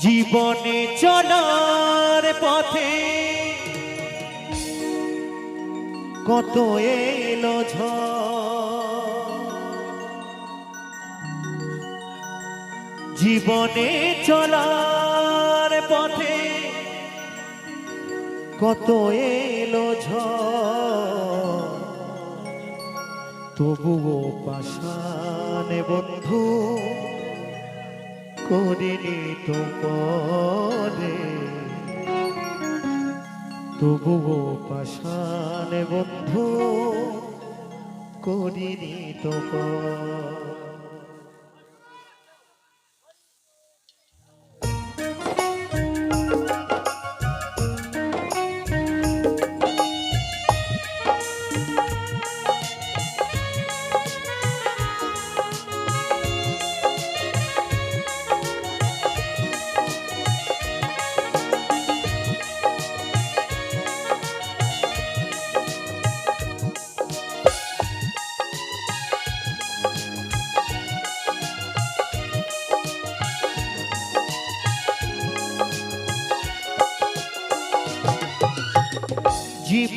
জীবনে চলার পথে কত এলো জীবনে চলার পথে কত এলো ঝড়। তবুও পাশানে বন্ধু করিনি তোমারে। তবুও পাশানে বন্ধু করিনি তো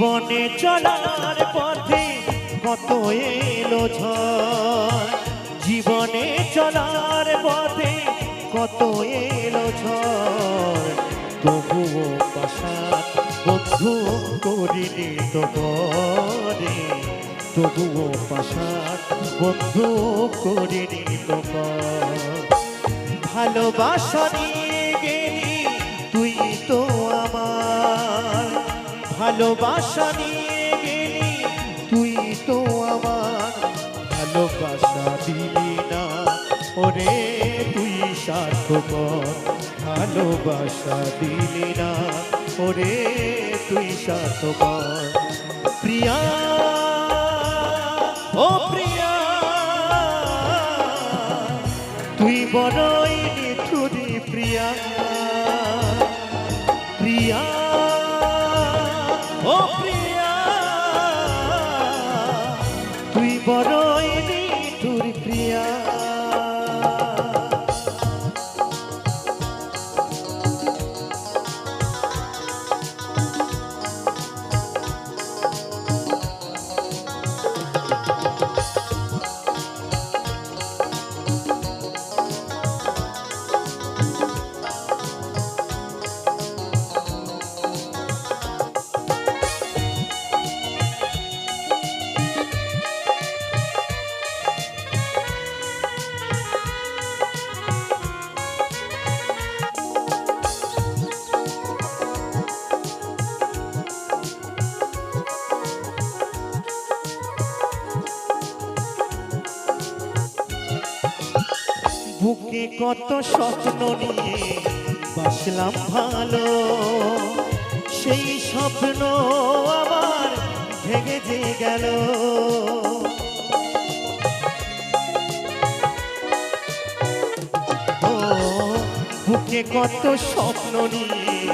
জীবনে চলার পথে কত এলো ঝড়। জীবনে চলার পথে কত এলো ঝড়। তবুও পাশান বন্ধু করিনি তো করে তবুও। ভালোবাসা ভালোবাসা নিয়ে গেলি। তুই তো আমার ভালোবাসা দিলি না। ওরে, তুই স্বার্থপর ভালোবাসা দিলি না। ওরে, তুই স্বার্থপর। প্রিয়া, ও প্রিয়া, তুই বড়ই কত স্বপ্ন নিয়ে বাসলাম ভালো। সেই স্বপ্ন আবার ভেঙে যে গেল। বুকে কত স্বপ্ন নিয়ে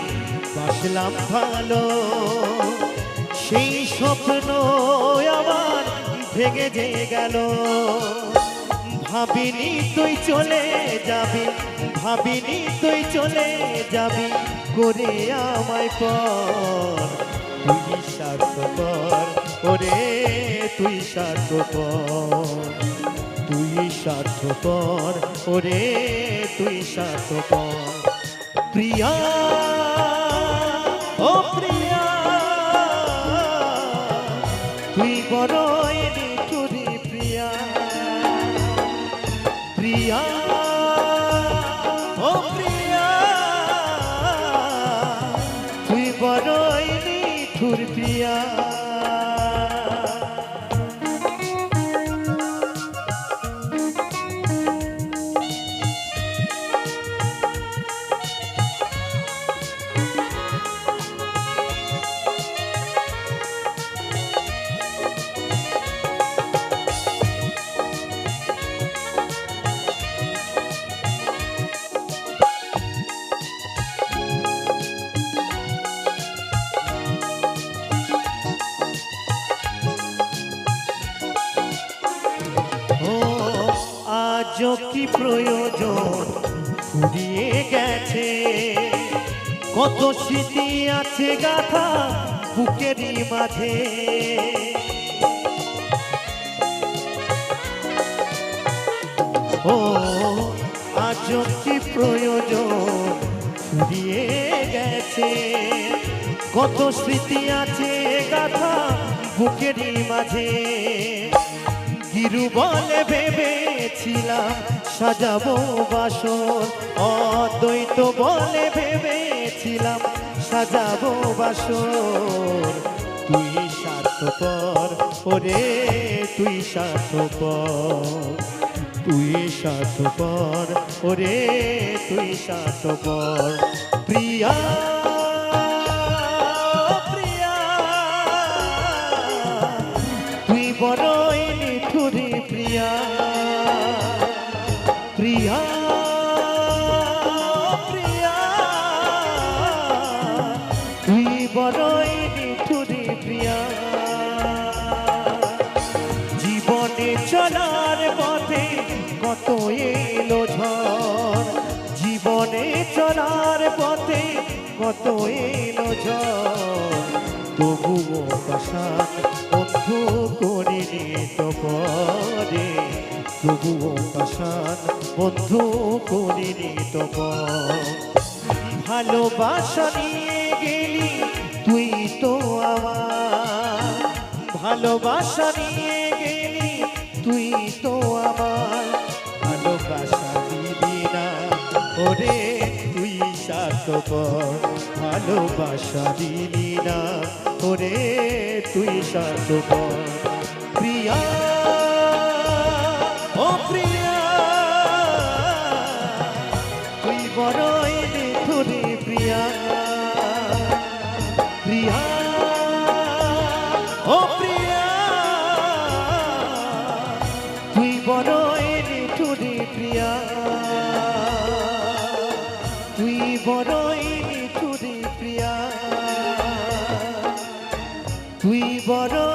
বাসলাম ভালো। সেই স্বপ্ন আবার ভেঙে যে গেল। ভাবিনি তুই চলে যাবি, ভাবিনি তুই চলে যাবি করে আমায় পর। তুই স্বার্থপর, ওরে তুই স্বার্থপর। তুই স্বার্থপর, ওরে তুই স্বার্থপর। প্রিয়া, ও প্রিয়া, তুই বড়ই প্রিয়া আজও কি প্রয়োজন? ফুরিয়ে গেছে। কত স্মৃতি আছে গাথা বুকেরই মাঝে। ও আজ কি প্রয়োজন? ফুরিয়ে গেছে। কত স্মৃতি আছে গাথা বুকেরই মাঝে। গিরু বলে ভেবেছিলাম সাজাবো বাসর। অদ্বৈত বলে ভেবেছিলাম, সাজাবো বাসর। তুই স্বার্থপর, ওরে তুই স্বার্থপর। তুই স্বার্থপর, ওরে তুই স্বার্থপর। প্রিয়া প্রিয়া, তুই বড়ই নিঠুরি প্রিয়া। কত এলো তবুও পাশান বন্ধু করিনি তো পরে তবুও পাশান বন্ধু করিনি তো পর। ভালোবাসা নিয়ে গেলি তুই তো আমার। ভালোবাসা নিয়ে গেলি তুই তো আমার। ভালোবাসা দিবি না ওরে, তুই স্বার্থপর। ভালোবাসা দিলি না ওরে তুই স্বার্থপর প্রিয়া তুই বড়